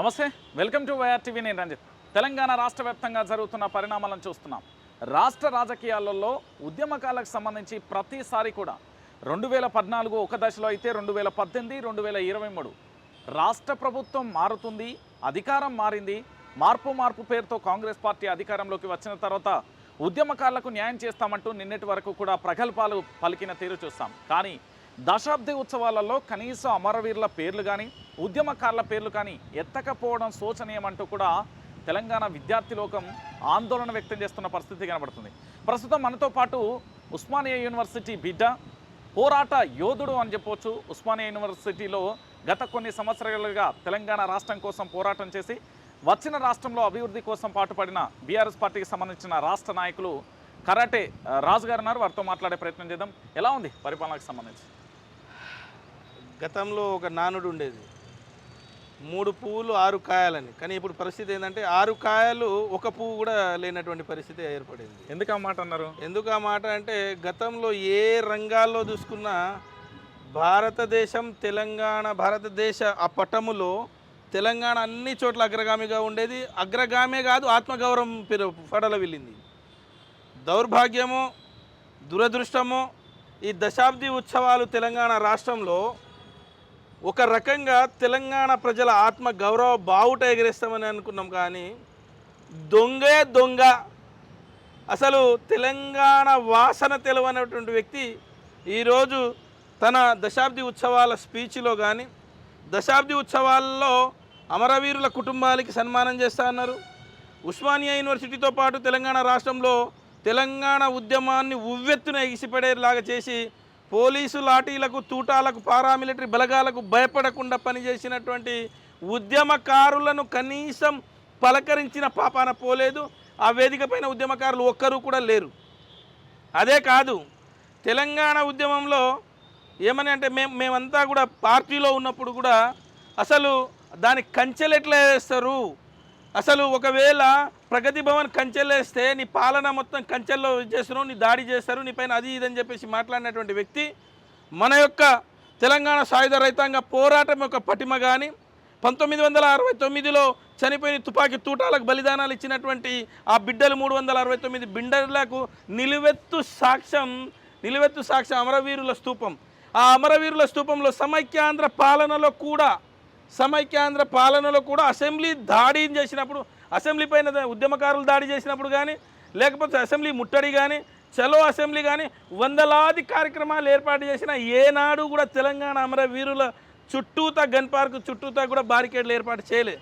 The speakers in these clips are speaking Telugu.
నమస్తే వెల్కమ్ టు వైఆర్ టీవీ నేను రంజిత్. తెలంగాణ రాష్ట్ర వ్యాప్తంగా జరుగుతున్న పరిణామాలను చూస్తున్నాం. రాష్ట్ర రాజకీయాలలో ఉద్యమకాలకు సంబంధించి ప్రతిసారి కూడా రెండు వేల పద్నాలుగు ఒక దశలో అయితే రెండు వేల పద్దెనిమిది రెండు వేల ఇరవై మూడు రాష్ట్ర ప్రభుత్వం మారుతుంది అధికారం మారింది. మార్పు మార్పు పేరుతో కాంగ్రెస్ పార్టీ అధికారంలోకి వచ్చిన తర్వాత ఉద్యమకారులకు న్యాయం చేస్తామంటూ నిన్నటి వరకు కూడా ప్రగల్భాలు పలికిన తీరు చూస్తాం. కానీ దశాబ్ది ఉత్సవాలలో కనీసం అమరవీరుల పేర్లు కానీ ఉద్యమకారుల పేర్లు కానీ ఎత్తకపోవడం శోచనీయమంటూ కూడా తెలంగాణ విద్యార్థి లోకం ఆందోళన వ్యక్తం చేస్తున్న పరిస్థితి కనబడుతుంది. ప్రస్తుతం మనతో పాటు ఉస్మానియా యూనివర్సిటీ బిడ్డ పోరాట యోధుడు అని చెప్పొచ్చు. ఉస్మానియా యూనివర్సిటీలో గత కొన్ని సంవత్సరాలుగా తెలంగాణ రాష్ట్రం కోసం పోరాటం చేసి వచ్చిన రాష్ట్రంలో అభివృద్ధి కోసం పాటుపడిన బీఆర్ఎస్ పార్టీకి సంబంధించిన రాష్ట్ర నాయకులు కరాటే ఆ, రాజు గారు ఉన్నారు. వారితో మాట్లాడే ప్రయత్నం చేద్దాం. ఎలా ఉంది పరిపాలనకు సంబంధించి? గతంలో ఒక నానుడు ఉండేది. మూడు పువ్వులు ఆరు కాయాలని. కానీ ఇప్పుడు పరిస్థితి ఏంటంటే ఆరు కాయలు ఒక పువ్వు కూడా లేనటువంటి పరిస్థితి ఏర్పడింది. ఎందుకు ఆ మాట అన్నారు? ఎందుకు ఆ మాట అంటే గతంలో ఏ రంగాల్లో చూసుకున్నా భారతదేశం తెలంగాణ భారతదేశ ఆ పటములో తెలంగాణ అన్ని చోట్ల అగ్రగామిగా ఉండేది. అగ్రగామే కాదు ఆత్మగౌరవం పెరు ఫడల వెళ్ళింది. దౌర్భాగ్యమో దురదృష్టమో ఈ దశాబ్ది ఉత్సవాలు తెలంగాణ రాష్ట్రంలో ఒక రకంగా తెలంగాణ ప్రజల ఆత్మ గౌరవ బావుట ఎగరేస్తామని అనుకున్నాం కానీ దొంగే దొంగ. అసలు తెలంగాణ వాసన తెలవనటువంటి వ్యక్తి ఈరోజు తన దశాబ్ది ఉత్సవాల స్పీచ్లో కానీ దశాబ్ది ఉత్సవాల్లో అమరవీరుల కుటుంబాలకి సన్మానం చేస్తా అన్నారు. ఉస్మానియా యూనివర్సిటీతో పాటు తెలంగాణ రాష్ట్రంలో తెలంగాణ ఉద్యమాన్ని ఉవ్వెత్తున ఎగిసిపడేలాగా చేసి పోలీసు లాఠీలకు తూటాలకు పారామిలిటరీ బలగాలకు భయపడకుండా పనిచేసినటువంటి ఉద్యమకారులను కనీసం పలకరించిన పాపాన పోలేదు. ఆ వేదిక పైన ఉద్యమకారులు ఒక్కరూ కూడా లేరు. అదే కాదు తెలంగాణ ఉద్యమంలో ఏమని అంటే మేము మేమంతా కూడా పార్టీలో ఉన్నప్పుడు కూడా అసలు దాని కంచెలు ఎట్లా వేస్తారు? అసలు ఒకవేళ ప్రగతి భవన్ కంచెలు వేస్తే నీ పాలన మొత్తం కంచెల్లో చేస్తున్నావు నీ దాడి చేస్తారు నీ పైన అది ఇది అని చెప్పేసి మాట్లాడినటువంటి వ్యక్తి మన యొక్క తెలంగాణ సాయుధ రైతాంగ పోరాటం యొక్క పటిమ కానీ పంతొమ్మిది వందల అరవై తొమ్మిదిలో చనిపోయిన తుపాకీ తూటాలకు బలిదానాలు ఇచ్చినటువంటి ఆ బిడ్డలు మూడు వందల అరవై తొమ్మిది బిడ్డలకు నిలువెత్తు సాక్ష్యం నిలువెత్తు సాక్ష్యం అమరవీరుల స్తూపం ఆ అమరవీరుల స్తూపంలో సమైక్యాంధ్ర పాలనలో కూడా సమైక్యాంధ్ర పాలనలో కూడా అసెంబ్లీ దాడి చేసినప్పుడు అసెంబ్లీ పైన ఉద్యమకారులు దాడి చేసినప్పుడు కానీ లేకపోతే అసెంబ్లీ ముట్టడి కానీ చలో అసెంబ్లీ కానీ వందలాది కార్యక్రమాలు ఏర్పాటు చేసిన ఏనాడు కూడా తెలంగాణ అమరవీరుల చుట్టూతా గన్ పార్క్ చుట్టూతా కూడా బారికేడ్లు ఏర్పాటు చేయలే.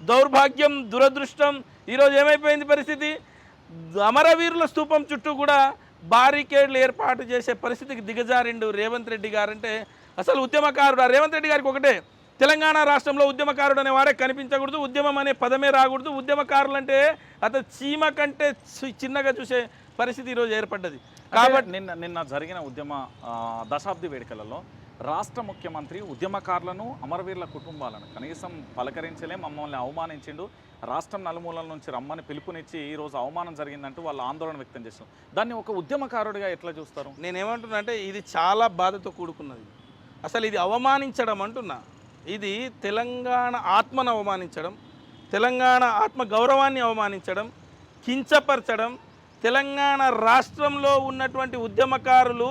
దౌర్భాగ్యం దురదృష్టం ఈరోజు ఏమైపోయింది పరిస్థితి? అమరవీరుల స్తూపం చుట్టూ కూడా బారికేడ్లు ఏర్పాటు చేసే పరిస్థితికి దిగజారిండు రేవంత్ రెడ్డి గారంటే అసలు ఉద్యమకారుడు రేవంత్ రెడ్డి గారికి ఒకటే. తెలంగాణ రాష్ట్రంలో ఉద్యమకారుడు అనే వాడే కనిపించకూడదు ఉద్యమం అనే పదమే రాకూడదు. ఉద్యమకారులు అంటే అతను చీమ కంటే చి- చిన్నగా చూసే పరిస్థితి ఈరోజు ఏర్పడ్డది. కాబట్టి నిన్న నిన్న జరిగిన ఉద్యమ దశాబ్ది వేడుకలలో రాష్ట్ర ముఖ్యమంత్రి ఉద్యమకారులను అమరవీరుల కుటుంబాలను కనీసం పలకరించలే మమ్మల్ని అవమానించిండు. రాష్ట్రం నలుమూలల నుంచి రమ్మని పిలుపునిచ్చి ఈ రోజు అవమానం జరిగిందంటూ వాళ్ళు ఆందోళన వ్యక్తం చేస్తున్నారు. దాన్ని ఒక ఉద్యమకారుడిగా ఎట్లా చూస్తారు? నేనేమంటున్నా అంటే ఇది చాలా బాధతో కూడుకున్నది. అసలు ఇది అవమానించడం అంటున్నా. ఇది తెలంగాణ ఆత్మను అవమానించడం తెలంగాణ ఆత్మ గౌరవాన్ని అవమానించడం కించపరచడం తెలంగాణ రాష్ట్రంలో ఉన్నటువంటి ఉద్యమకారులు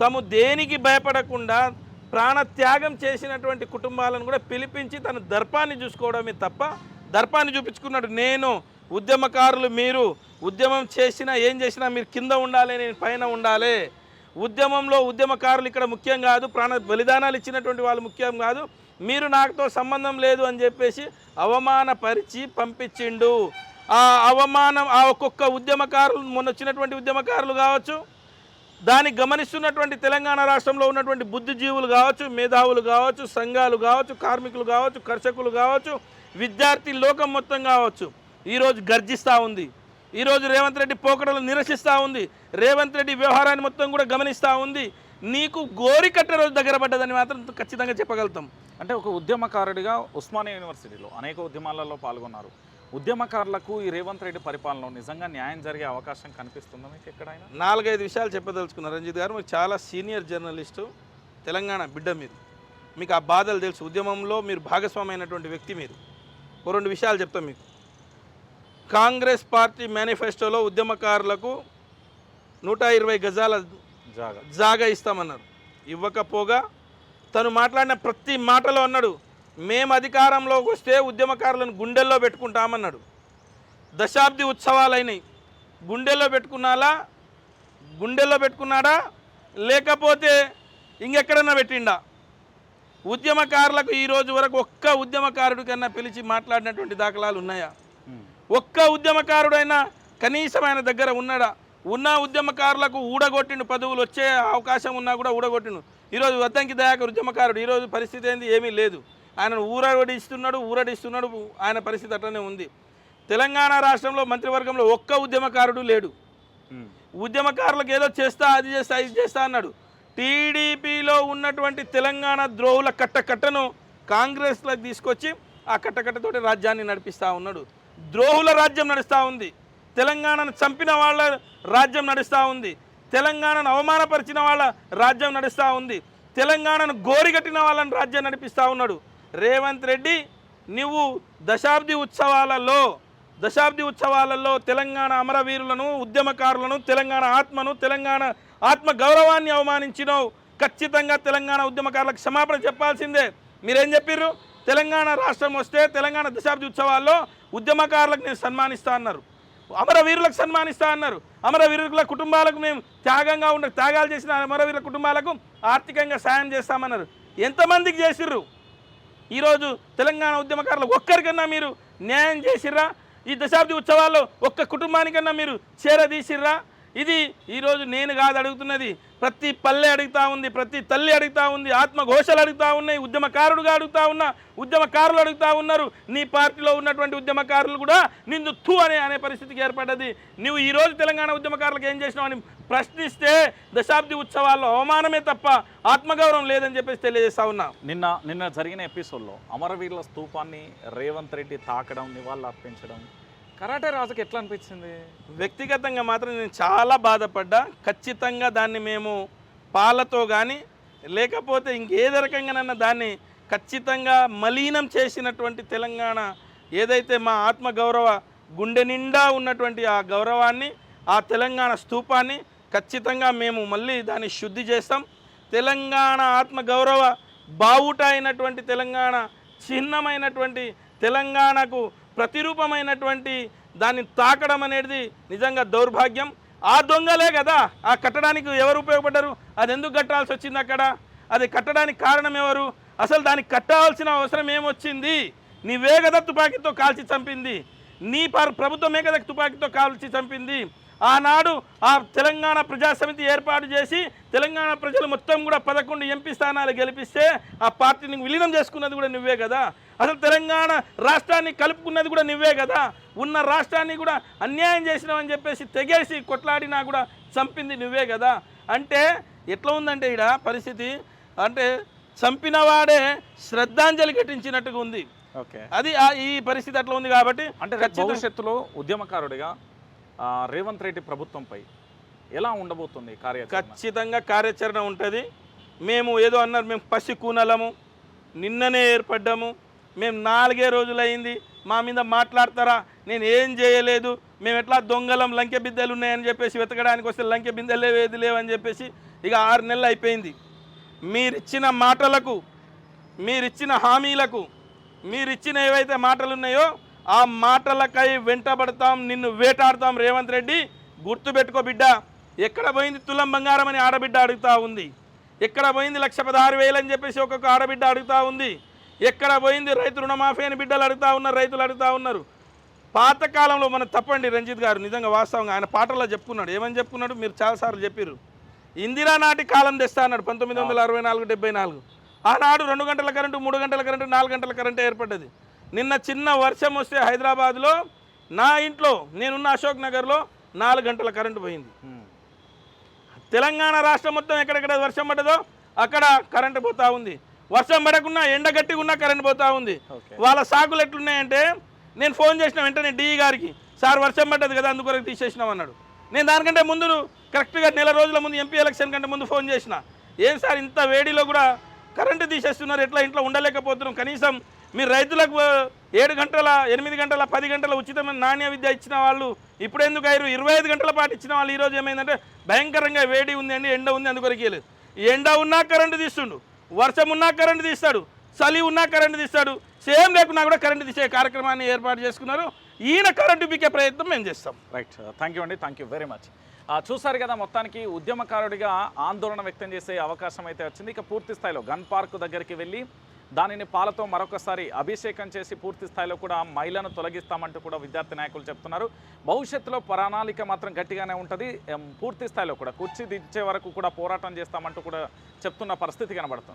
తాము దేనికి భయపడకుండా ప్రాణత్యాగం చేసినటువంటి కుటుంబాలను కూడా పిలిపించి తన దర్పాన్ని చూసుకోవడమే తప్ప దర్పాన్ని చూపించుకున్నాడు. నేను ఉద్యమకారులు మీరు ఉద్యమం చేసినా ఏం చేసినా మీరు కింద ఉండాలి నేను పైన ఉండాలి. ఉద్యమంలో ఉద్యమకారులు ఇక్కడ ముఖ్యం కాదు ప్రాణ బలిదానాలు ఇచ్చినటువంటి వాళ్ళు ముఖ్యం కాదు. మీరు నాకుతో సంబంధం లేదు అని చెప్పేసి అవమానపరిచి పంపించిండు. ఆ అవమానం ఆ ఒక్కొక్క ఉద్యమకారులు మొన్న వచ్చినటువంటి ఉద్యమకారులు కావచ్చు దాన్ని గమనిస్తున్నటువంటి తెలంగాణ రాష్ట్రంలో ఉన్నటువంటి బుద్ధిజీవులు కావచ్చు మేధావులు కావచ్చు సంఘాలు కావచ్చు కార్మికులు కావచ్చు కర్షకులు కావచ్చు విద్యార్థి లోకం మొత్తం కావచ్చు ఈరోజు గర్జిస్తూ ఉంది. ఈరోజు రేవంత్ రెడ్డి పోకడలు నిరసిస్తూ ఉంది. రేవంత్ రెడ్డి వ్యవహారాన్ని మొత్తం కూడా గమనిస్తూ ఉంది. నీకు గోరికట్ట రోజు దగ్గర పడ్డదని మాత్రం ఖచ్చితంగా చెప్పగలుగుతాం. అంటే ఒక ఉద్యమకారుడిగా ఉస్మానియా యూనివర్సిటీలో అనేక ఉద్యమాలలో పాల్గొన్నారు. ఉద్యమకారులకు ఈ రేవంత్ రెడ్డి పరిపాలనలో నిజంగా న్యాయం జరిగే అవకాశం కనిపిస్తుందా మీకు ఎక్కడైనా? నాలుగైదు విషయాలు చెప్పదలుచుకున్నారు. రంజిత్ గారు మీరు చాలా సీనియర్ జర్నలిస్టు తెలంగాణ బిడ్డ మీరు. మీకు ఆ బాధలు తెలుసు. ఉద్యమంలో మీరు భాగస్వామి అయినటువంటి వ్యక్తి మీరు. ఓ రెండు విషయాలు చెప్తాం మీకు. కాంగ్రెస్ పార్టీ మేనిఫెస్టోలో ఉద్యమకారులకు నూట ఇరవై గజాల జాగా. జాగా ఇస్తామన్నారు. ఇవ్వకపోగా తను మాట్లాడిన ప్రతి మాటలో అన్నాడు మేము అధికారంలోకి వస్తే ఉద్యమకారులను గుండెల్లో పెట్టుకుంటామన్నాడు. దశాబ్ది ఉత్సవాలైనాయి. గుండెల్లో పెట్టుకున్నాలా? గుండెల్లో పెట్టుకున్నాడా? లేకపోతే ఇంకెక్కడన్నా పెట్టిండా? ఉద్యమకారులకు ఈ రోజు వరకు ఒక్క ఉద్యమకారుడి కన్నా పిలిచి మాట్లాడినటువంటి దాఖలాలు ఉన్నాయా. ఒక్క ఉద్యమకారుడైనా కనీసం ఆయన దగ్గర ఉన్నాడా? ఉన్న ఉద్యమకారులకు ఊడగొట్టిండు పదవులు వచ్చే అవకాశం ఉన్నా కూడా ఊడగొట్టిండు. ఈరోజు వద్దంకి దయాకర్ ఉద్యమకారుడు ఈరోజు పరిస్థితి ఏంది? ఏమీ లేదు. ఆయన ఊరడిస్తున్నాడు ఊరడిస్తున్నాడు ఆయన పరిస్థితి అట్లనే ఉంది. తెలంగాణ రాష్ట్రంలో మంత్రివర్గంలో ఒక్క ఉద్యమకారుడు లేడు. ఉద్యమకారులకు ఏదో చేస్తా అది చేస్తా ఇది చేస్తా అన్నాడు. టీడీపీలో ఉన్నటువంటి తెలంగాణ ద్రోహుల కట్టకట్టను కాంగ్రెస్లోకి తీసుకొచ్చి ఆ కట్టకట్టతోటి రాజ్యాన్ని నడిపిస్తూ ఉన్నాడు. ద్రోహుల రాజ్యం నడుస్తూ ఉంది. తెలంగాణను చంపిన వాళ్ళ రాజ్యం నడుస్తూ ఉంది. తెలంగాణను అవమానపరిచిన వాళ్ళ రాజ్యం నడుస్తూ ఉంది. తెలంగాణను గోరిగట్టిన వాళ్ళని రాజ్యం నడిపిస్తూ ఉన్నాడు. రేవంత్ రెడ్డి నువ్వు దశాబ్ది ఉత్సవాలలో దశాబ్ది ఉత్సవాలలో తెలంగాణ అమరవీరులను ఉద్యమకారులను తెలంగాణ ఆత్మను తెలంగాణ ఆత్మ గౌరవాన్ని అవమానించినావు. ఖచ్చితంగా తెలంగాణ ఉద్యమకారులకు క్షమాపణ చెప్పాల్సిందే. మీరేం చెప్పిర్రు? తెలంగాణ రాష్ట్రం వస్తే తెలంగాణ దశాబ్ది ఉత్సవాల్లో ఉద్యమకారులకు నేను సన్మానిస్తా అన్నారు. అమరవీరులకు సన్మానిస్తా అన్నారు. అమరవీరుల కుటుంబాలకు మేము త్యాగంగా ఉన్న త్యాగాలు చేసిన అమరవీరుల కుటుంబాలకు ఆర్థికంగా సాయం చేస్తామన్నారు. ఎంతమందికి చేసిర్రు? ఈరోజు తెలంగాణ ఉద్యమకారులు ఒక్కరికన్నా మీరు న్యాయం చేసిర్రా? ఈ దశాబ్ది ఉత్సవాల్లో ఒక్క కుటుంబానికన్నా మీరు చేరదీసిర్రా? ఇది ఈరోజు నేను కాదు అడుగుతున్నది. ప్రతి పల్లె అడుగుతా ఉంది ప్రతి తల్లి అడుగుతా ఉంది ఆత్మఘోషలు అడుగుతూ ఉన్నాయి ఉద్యమకారుడుగా అడుగుతా ఉన్నా ఉద్యమకారులు అడుగుతా ఉన్నారు. నీ పార్టీలో ఉన్నటువంటి ఉద్యమకారులు కూడా నిన్ను తూ అనే అనే పరిస్థితికి ఏర్పడ్డది. నువ్వు ఈరోజు తెలంగాణ ఉద్యమకారులకు ఏం చేసినావు అని ప్రశ్నిస్తే దశాబ్ది ఉత్సవాల్లో అవమానమే తప్ప ఆత్మగౌరవం లేదని చెప్పేసి తెలియజేస్తా ఉన్నా. నిన్న నిన్న జరిగిన ఎపిసోడ్లో అమరవీరుల స్తూపాన్ని రేవంత్ రెడ్డి తాకడం నివాళులు అర్పించడం కరాటే రాజుకి ఎట్లా అనిపించింది? వ్యక్తిగతంగా మాత్రం నేను చాలా బాధపడ్డా. ఖచ్చితంగా దాన్ని మేము పాలతో కానీ లేకపోతే ఇంకేదే రకంగానన్నా దాన్ని ఖచ్చితంగా మలీనం చేసినటువంటి తెలంగాణ ఏదైతే మా ఆత్మగౌరవ గుండె నిండా ఉన్నటువంటి ఆ గౌరవాన్ని ఆ తెలంగాణ స్తూపాన్ని ఖచ్చితంగా మేము మళ్ళీ దాన్ని శుద్ధి చేస్తాం. తెలంగాణ ఆత్మగౌరవ బావుట అయినటువంటి తెలంగాణ చిహ్నమైనటువంటి తెలంగాణకు ప్రతిరూపమైనటువంటి దాన్ని తాకడం అనేది నిజంగా దౌర్భాగ్యం. ఆ దొంగలే కదా ఆ కట్టడానికి ఎవరు ఉపయోగపడ్డారు? అది ఎందుకు కట్టాల్సి వచ్చింది అక్కడ? అది కట్టడానికి కారణం ఎవరు? అసలు దానికి కట్టాల్సిన అవసరం ఏమొచ్చింది? నీవే కదా తుపాకీతో కాల్చి చంపింది. నీ పర్ ప్రభుత్వమే కదా తుపాకీతో కాల్చి చంపింది. ఆనాడు ఆ తెలంగాణ ప్రజాసమితి ఏర్పాటు చేసి తెలంగాణ ప్రజలు మొత్తం కూడా పదకొండు ఎంపీ స్థానాలు గెలిపిస్తే ఆ పార్టీని విలీనం చేసుకున్నది కూడా నువ్వే కదా. అసలు తెలంగాణ రాష్ట్రాన్ని కలుపుకున్నది కూడా నువ్వే కదా. ఉన్న రాష్ట్రాన్ని కూడా అన్యాయం చేసినావని చెప్పేసి తెగేసి కొట్లాడినా కూడా చంపింది నువ్వే కదా. అంటే ఎట్లా ఉందంటే ఇక్కడ పరిస్థితి అంటే చంపినవాడే శ్రద్ధాంజలి ఘటించినట్టుగా ఉంది. ఓకే. అది ఈ పరిస్థితి అట్లా ఉంది కాబట్టి అంటే భవిష్యత్తులో ఉద్యమకారుడిగా రేవంత్ రెడ్డి ప్రభుత్వంపై ఎలా ఉండబోతుంది కార్యాచరణ? ఖచ్చితంగా కార్యాచరణ ఉంటుంది. మేము ఏదో అన్నారు మేము పసి కూనలము. నిన్ననే ఏర్పడ్డాము. మేము నాలుగే రోజులైంది మా మీద మాట్లాడతారా? నేను ఏం చేయలేదు. మేము ఎట్లా దొంగలం లంకె బిద్దెలు ఉన్నాయని చెప్పేసి వెతకడానికి వస్తే లంకె బిందెలు ఏది లేవని చెప్పేసి ఇక ఆరు నెలలు అయిపోయింది. మీరిచ్చిన మాటలకు మీరిచ్చిన హామీలకు మీరిచ్చిన ఏవైతే మాటలు ఉన్నాయో ఆ మాటలకై వెంటబడతాం నిన్ను వేటాడతాం రేవంత్ రెడ్డి. గుర్తుపెట్టుకో బిడ్డ ఎక్కడ పోయింది తులం బంగారం అని ఆడబిడ్డ అడుగుతా ఉంది. ఎక్కడ పోయింది లక్ష పదహారు వేలు అని చెప్పేసి ఒక్కొక్క ఆడబిడ్డ అడుగుతా ఉంది. ఎక్కడ పోయింది రైతు రుణమాఫీ అని బిడ్డలు అడుగుతా ఉన్నారు రైతులు అడుగుతా ఉన్నారు. పాతకాలంలో మనం తప్పండి రంజిత్ గారు నిజంగా వాస్తవంగా ఆయన పాటల్లో చెప్పుకున్నాడు ఏమని చెప్పుకున్నాడు మీరు చాలాసార్లు చెప్పారు ఇందిరా నాటి కాలం తెస్తా అన్నాడు పంతొమ్మిది వందల అరవై నాలుగు డెబ్బై నాలుగు. ఆనాడు రెండు గంటల కరెంటు మూడు గంటల కరెంటు నాలుగు గంటల కరెంటు ఏర్పడ్డది. నిన్న చిన్న వర్షం వస్తే హైదరాబాద్లో నా ఇంట్లో నేనున్న అశోక్ నగర్లో నాలుగు గంటల కరెంటు పోయింది. తెలంగాణ రాష్ట్రం మొత్తం ఎక్కడెక్కడ వర్షం పడ్డదో అక్కడ కరెంటు పోతా ఉంది. వర్షం పడకున్నా ఎండ గట్టిగా ఉన్నా కరెంట్ పోతా ఉంది. వాళ్ళ సాకులు ఎట్లున్నాయంటే నేను ఫోన్ చేసిన వెంటనే డిఈ గారికి సార్ వర్షం పడ్డది కదా అందుకొరకు తీసేసినాం అన్నాడు. నేను దానికంటే ముందు కరెక్ట్గా నెల రోజుల ముందు ఎంపీ ఎలక్షన్ కంటే ముందు ఫోన్ చేసిన. ఏం సార్ ఇంత వేడిలో కూడా కరెంటు తీసేస్తున్నారు ఎట్లా ఇంట్లో ఉండలేకపోతున్నాం? కనీసం మీరు రైతులకు ఏడు గంటల ఎనిమిది గంటల పది గంటల ఉచితమైన నాణ్య విద్య ఇచ్చిన వాళ్ళు ఇప్పుడు ఎందుకు అయ్యారు? ఇరవై ఐదు గంటల పాటు ఇచ్చిన వాళ్ళు ఈరోజు ఏమైందంటే భయంకరంగా వేడి ఉంది అండి ఎండ ఉంది అందుకొరకు ఎండ ఉన్నా కరెంటు తీస్తుండు. వర్షం ఉన్నా కరెంటు తీస్తాడు చలి ఉన్నా కరెంటు తీస్తాడు సేమ్ లేకున్నా కూడా కరెంటు తీసే కార్యక్రమాన్ని ఏర్పాటు చేసుకున్నారు. ఈయన కరెంటు పీకే ప్రయత్నం మేము చేస్తాం. రైట్ థ్యాంక్ యూ అండి థ్యాంక్ యూ వెరీ మచ్ చూసారు కదా మొత్తానికి ఉద్యమకారుడిగా ఆందోళన వ్యక్తం చేసే అవకాశం అయితే వచ్చింది. ఇక పూర్తి స్థాయిలో గన్ పార్క్ దగ్గరికి వెళ్ళి దానిని పాలతో మరొకసారి అభిషేకం చేసి పూర్తి స్థాయిలో కూడా మైలను తొలగిస్తామంటూ కూడా విద్యార్థి నాయకులు చెప్తున్నారు. భవిష్యత్తులో ప్రణాళిక మాత్రం గట్టిగానే ఉంటుంది. పూర్తి స్థాయిలో కూడా కుర్చీ దించే వరకు కూడా పోరాటం చేస్తామంటూ కూడా చెప్తున్న పరిస్థితి కనబడుతుంది.